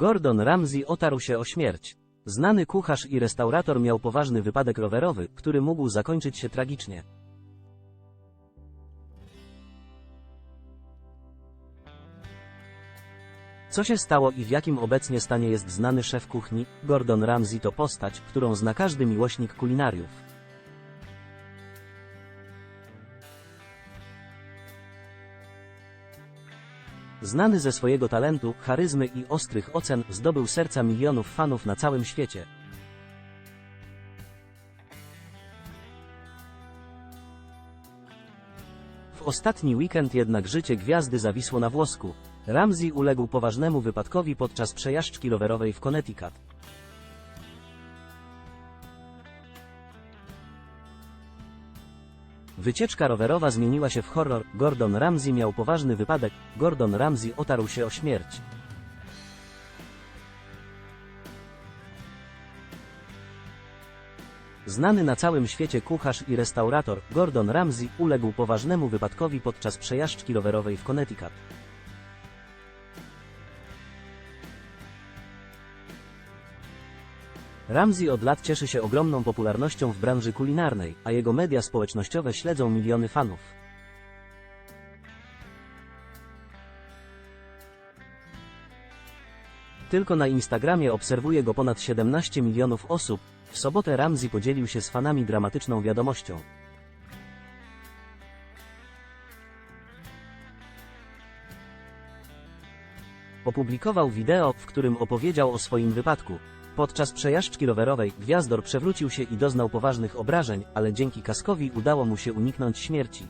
Gordon Ramsay otarł się o śmierć. Znany kucharz i restaurator miał poważny wypadek rowerowy, który mógł zakończyć się tragicznie. Co się stało i w jakim obecnie stanie jest znany szef kuchni? Gordon Ramsay to postać, którą zna każdy miłośnik kulinariów. Znany ze swojego talentu, charyzmy i ostrych ocen, zdobył serca milionów fanów na całym świecie. W ostatni weekend jednak życie gwiazdy zawisło na włosku. Ramsey uległ poważnemu wypadkowi podczas przejażdżki rowerowej w Connecticut. Wycieczka rowerowa zmieniła się w horror. Gordon Ramsay miał poważny wypadek. Gordon Ramsay otarł się o śmierć. Znany na całym świecie kucharz i restaurator, Gordon Ramsay, uległ poważnemu wypadkowi podczas przejażdżki rowerowej w Connecticut. Ramsay od lat cieszy się ogromną popularnością w branży kulinarnej, a jego media społecznościowe śledzą miliony fanów. Tylko na Instagramie obserwuje go ponad 17 milionów osób. W sobotę Ramsay podzielił się z fanami dramatyczną wiadomością. Opublikował wideo, w którym opowiedział o swoim wypadku. Podczas przejażdżki rowerowej gwiazdor przewrócił się i doznał poważnych obrażeń, ale dzięki kaskowi udało mu się uniknąć śmierci.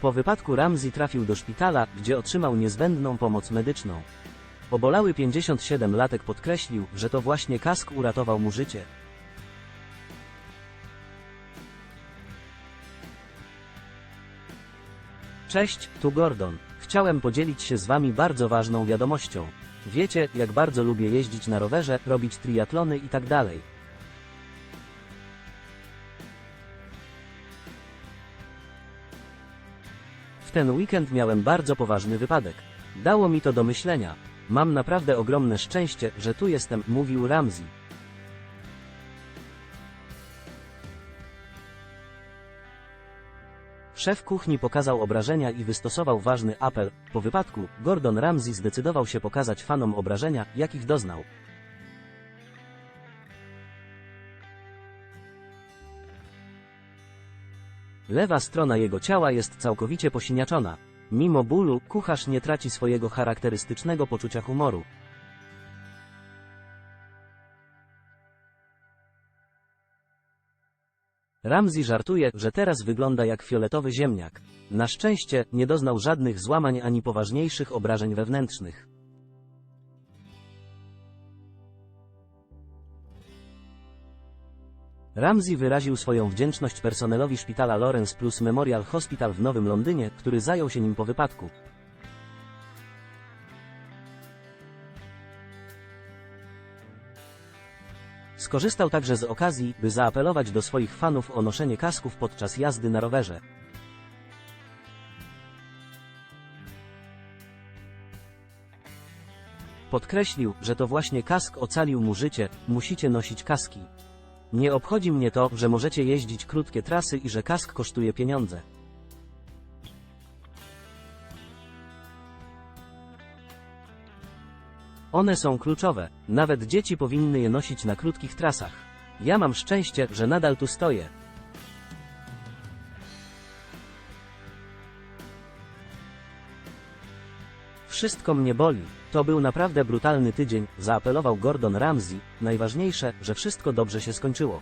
Po wypadku Ramsey trafił do szpitala, gdzie otrzymał niezbędną pomoc medyczną. Obolały 57-latek podkreślił, że to właśnie kask uratował mu życie. Cześć, tu Gordon. Chciałem podzielić się z Wami bardzo ważną wiadomością. Wiecie, jak bardzo lubię jeździć na rowerze, robić triatlony i tak. W ten weekend miałem bardzo poważny wypadek. Dało mi to do myślenia. Mam naprawdę ogromne szczęście, że tu jestem, mówił Ramsey. Szef kuchni pokazał obrażenia i wystosował ważny apel. Po wypadku, Gordon Ramsay zdecydował się pokazać fanom obrażenia, jakich doznał. Lewa strona jego ciała jest całkowicie posiniaczona. Mimo bólu, kucharz nie traci swojego charakterystycznego poczucia humoru. Ramsey żartuje, że teraz wygląda jak fioletowy ziemniak. Na szczęście, nie doznał żadnych złamań ani poważniejszych obrażeń wewnętrznych. Ramsey wyraził swoją wdzięczność personelowi szpitala Lawrence Plus Memorial Hospital w Nowym Londynie, który zajął się nim po wypadku. Skorzystał także z okazji, by zaapelować do swoich fanów o noszenie kasków podczas jazdy na rowerze. Podkreślił, że to właśnie kask ocalił mu życie, musicie nosić kaski. Nie obchodzi mnie to, że możecie jeździć krótkie trasy i że kask kosztuje pieniądze. One są kluczowe. Nawet dzieci powinny je nosić na krótkich trasach. Ja mam szczęście, że nadal tu stoję. Wszystko mnie boli. To był naprawdę brutalny tydzień, zaapelował Gordon Ramsay. Najważniejsze, że wszystko dobrze się skończyło.